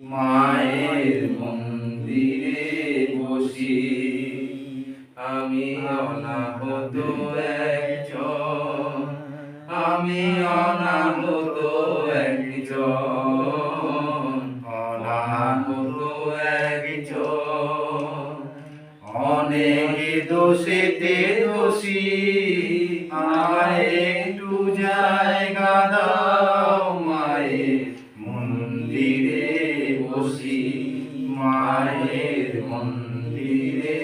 মায়ের মন্দিরে বসি। আমি অনাহত একজন। আমি অনাহত একজন। অনাহত একজন। অনেক দোষেতে দোষী। মন্দিরে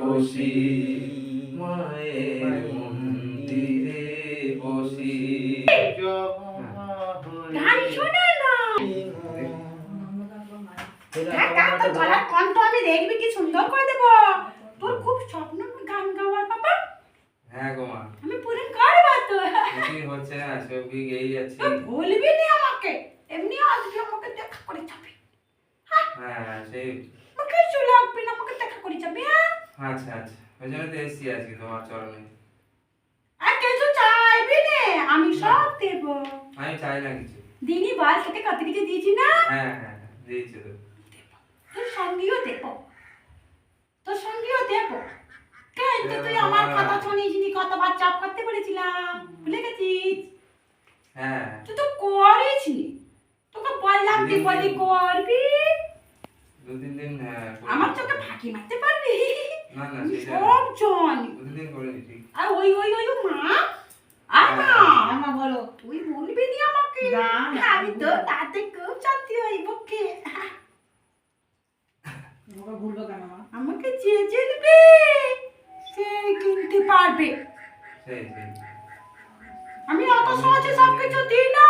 বসি মায়ের মন্দিরে বসি। গান শোনো না। দেখ দেখ তোর গলার কণ্ঠ আমি দেখবি কি সুন্দর করে দেবো। তোর খুব স্বপ্ন গান গাওয়ার বাবা হ্যাঁ গো মা। আমি পূরণ করব তো কিছুই হচ্ছে না ছবি গেই যাচ্ছি? ভুলবি না আমাকে। এমনি আসবি আমাকে দেখা করে যাবি। হ্যাঁ সেই আমাকে চলে আসবি না আমাকে দেখা করে যাবি হ্যাঁ আচ্ছা আচ্ছা। ওই জন্য তো এসছি আজকে তোমার চরণে। আর কিছু চাইবি না? আমি সব দেবো। আমি চাই না কিছু। দিনই বাল তোকে কত কিছু দিয়েছি না? হ্যাঁ হ্যাঁ হ্যাঁ, দিয়েছি তো। তোর সঙ্গীও দেবো। তোর সঙ্গীও দেবো। কেন তুই আমার কথা শুনিস নি? কতবার চাপ করতে বলেছিলাম। ভুলে গেছিস? হ্যাঁ। তুই তো তোকে বললাম তুই বলি করবি? দু তিন দিন আমার। চোখে ফাঁকি মারতে পারবি? সব জানি দু তিন দিন করে নিচ্ছি আর ওই ওই ওই ওই মা আর মা বলো তুই বলবি নি আমাকে? আমি তো তাতে খুব শান্তি হই বুকে ভুলবো কেন আমাকে যে জিতবে সে কিনতে পারবে। আমি অত সহজে সবকিছু দিই না।